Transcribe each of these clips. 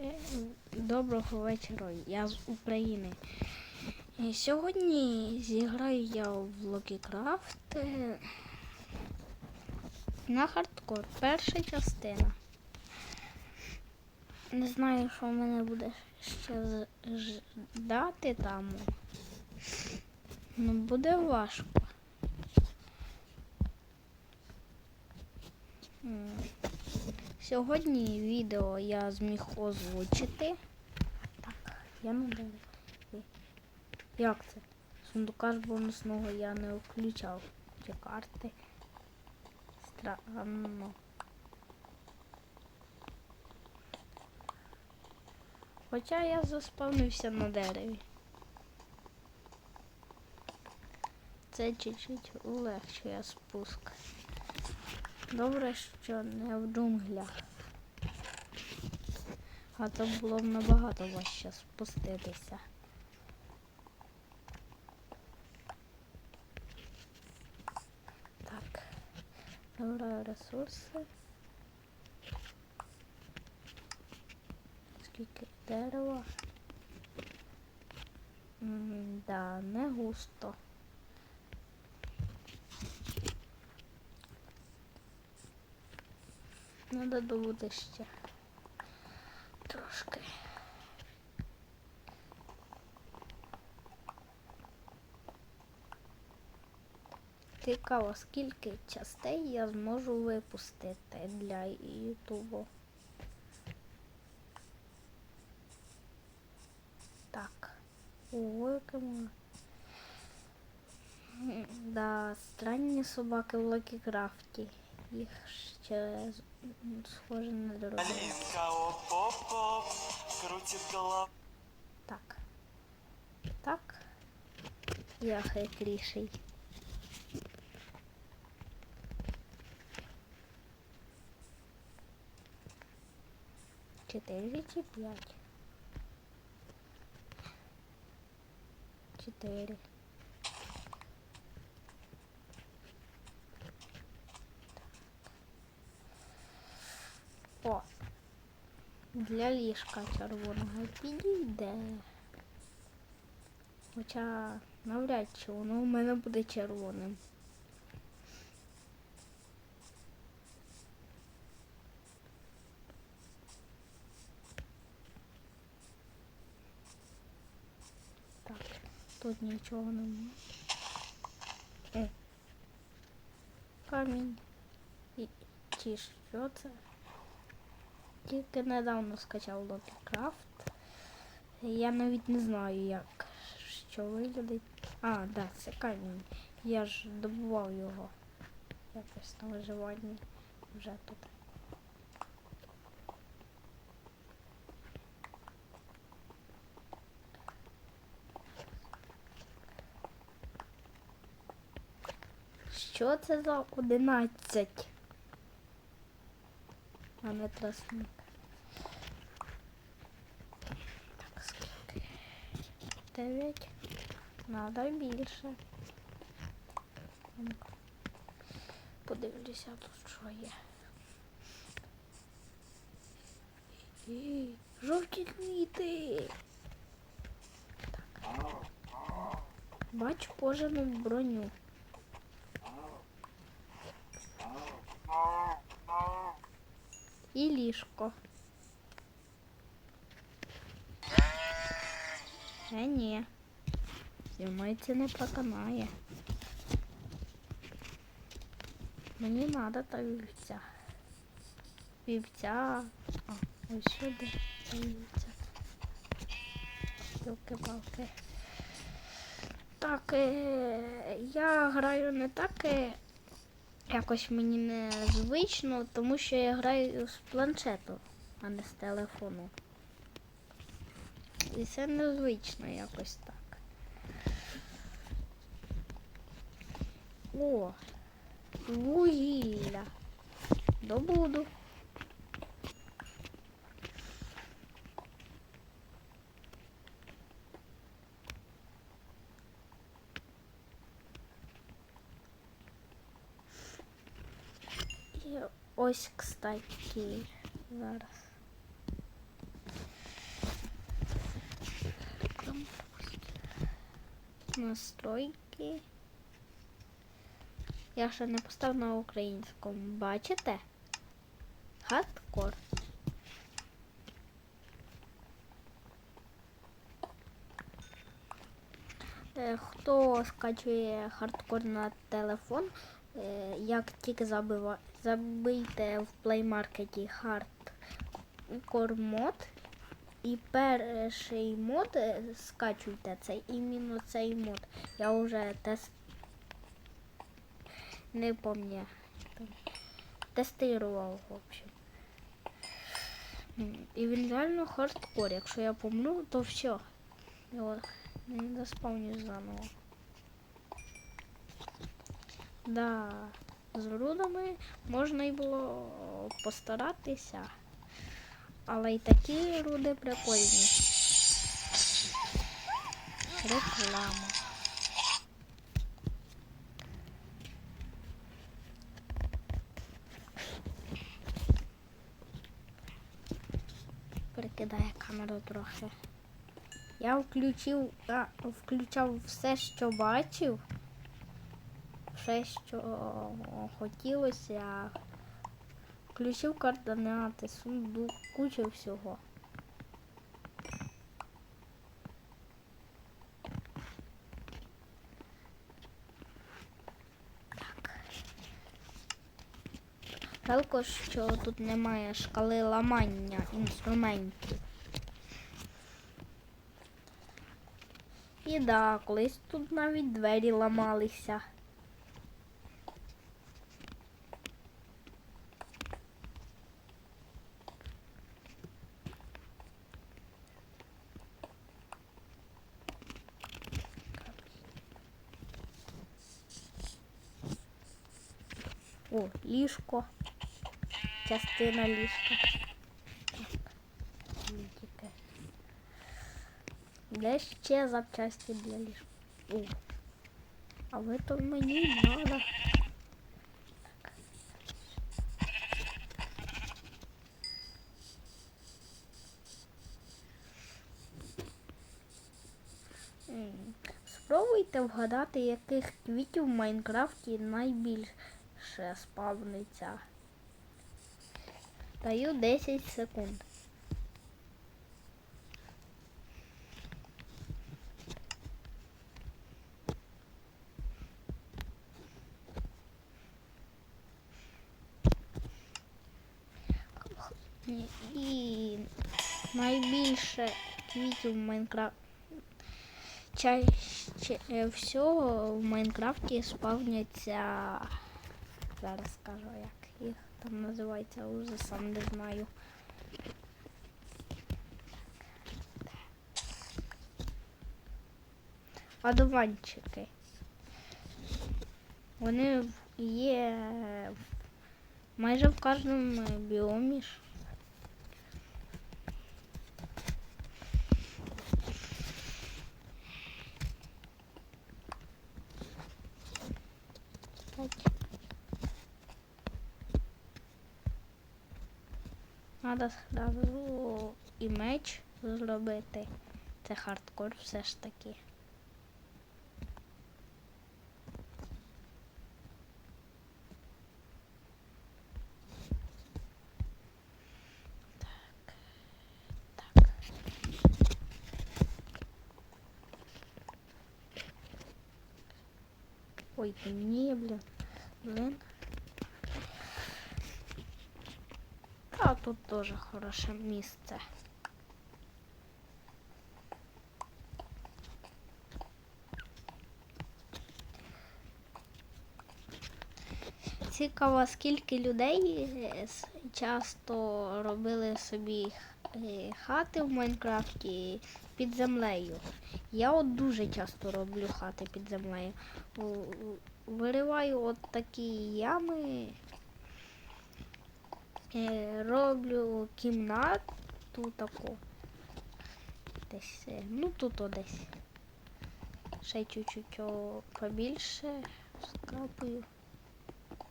Е, Доброго вечора, я з України. І Сьогодні зіграю я в Локікрафт е, на хардкор. Перша частина. Не знаю, що в мене буде ще ждати там. Ну, буде важко. Сьогодні відео я зміг озвучити. Так, я не даю. Як це? Сундука ж бонусного я не включав. Ці карти. Странно. Хоча я заспавнився на дереві. Це чуть-чуть улегшує спуск. Добре, що не в джунглях. А то було б набагато важче спуститися. Так. Добре, ресурси. Скільки дерева? М, Да, не густо. Надо добути ще трошки. Цікаво, скільки частей я зможу випустити для Ютубу. Так. Воно. Да, странні собаки в Локікрафті. Їх ще схоже на дорогу. Так. Так. Я хэтришей. Четыре пять. Четыре. Для ліжка червоного підійде. Хоча навряд чи воно у мене буде червоним. Так, тут нічого немає. О. Камінь. І чи що це? Тільки недавно скачав Локікрафт. Я навіть не знаю, як що виглядить. А, да, це камінь. Я ж добував його. Якось на виживанні вже тут. Що це за одинадцять? А не тростник. Дев'ять Надо більше. Подивлюся тут, що є. І жовті квіти. Так. Бачу кожану броню. І ліжко. Е, ні. Зі мною це не проканає. Мені треба та вівця. Вівця. А, ось сюди та вівця. Палки-палки. Так, е, я граю не так. Е, якось мені не звично, тому що я граю з планшету, а не з телефону. І це незвично якось так. О, вугілля. Добуду. І ось, кстати, зараз. Настройки. Я ще не поставив на українському. Бачите? Хардкор. Е, Хто скачує хардкор на телефон, е, як тільки забива, забийте в Market хардкор мод і перший мод е, скачуйте цей іменно цей мод. Я вже тест не пам'ятаю. Тестував, в общем. І він реально хардкор. Якщо я помру, то все. Його не заспавню заново. Да, з рудами можна й було постаратися. Але й такі руди прикольні. Реклама. Перекидає камеру трохи. Я включив, а, включав все, що бачив, все, що хотілося. Включив координати, сундук, кучу всього. Жалко, що тут немає шкали ламання інструментів. І да, колись тут навіть двері ламалися. О, ліжко. Частина ліжка. Де ще запчасті для ліжка? А ви то мені надо. Спробуйте вгадати, яких квітів в Майнкрафті найбільше спавниться. Даю 10 секунд. І- найбільше квітів в Майнкрафті. Чаще всього в Майнкрафті спавняться. Зараз скажу, як їх там називається, уже сам не знаю. Одуванчики. Вони є майже в кожному біомі. ж. П'ять. Надо сразу і меч зробити. Це хардкор все ж таки. Так. Так. Ой, темніє, блін. Блін. А тут тоже хороше місце. Цікаво, скільки людей е, часто робили собі е, хати в Майнкрафті під землею. Я от дуже часто роблю хати під землею. Вириваю от такі ями, роблю кімнату таку. Десь, е, ну тут десь. Ще чуть-чуть побільше скапую.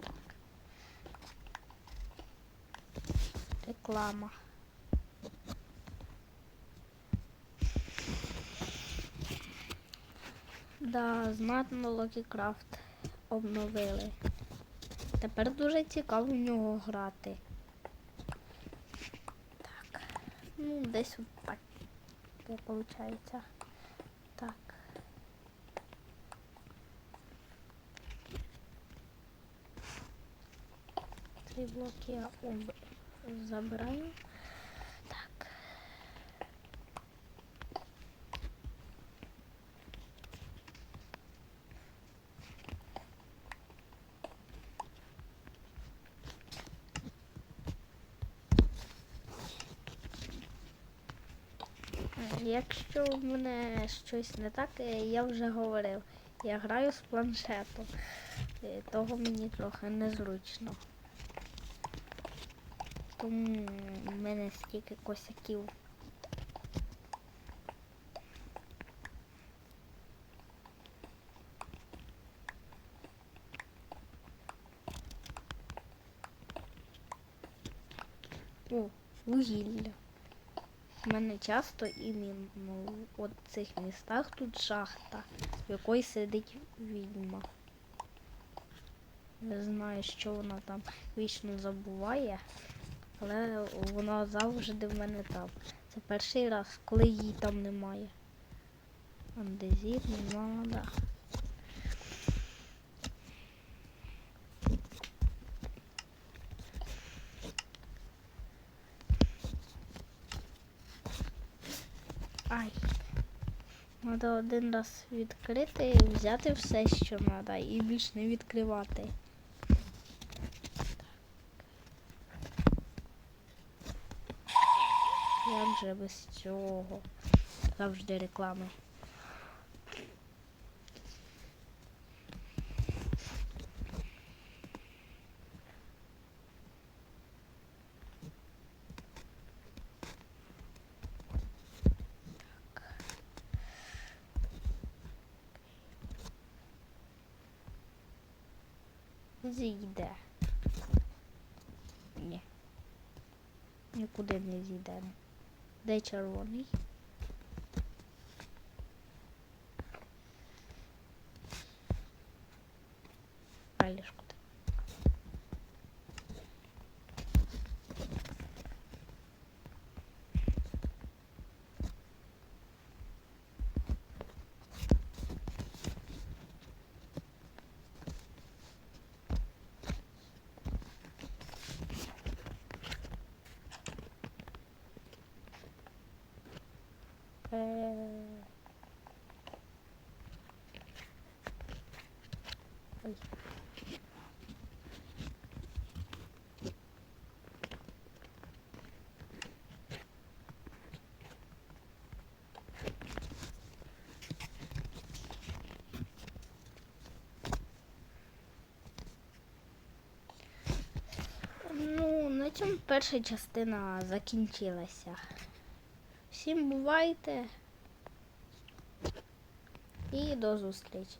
Так. Реклама. Да, знатно Локікрафт обновили. Тепер дуже цікаво в нього грати. Так. Ну, десь так. Виходить. Так. Три блоки я забираю. Якщо в мене щось не так, е, я вже говорив. Я граю з планшету. Е, Того мені трохи незручно. Тому в мене стільки косяків. О, вугілля. У мене часто іменно в цих містах тут шахта, в якої сидить відьма. Не знаю, що вона там вічно забуває, але вона завжди в мене там. Це перший раз, коли її там немає. Андезіт, нема, да. Ай. Треба один раз відкрити і взяти все, що треба, і більш не відкривати. Як же без цього? Завжди реклами. Зійде. Ні. Нікуди не зійде. Де червоний? Ой. Ну, на цьому перша частина закінчилася. Всім бувайте і до зустрічі.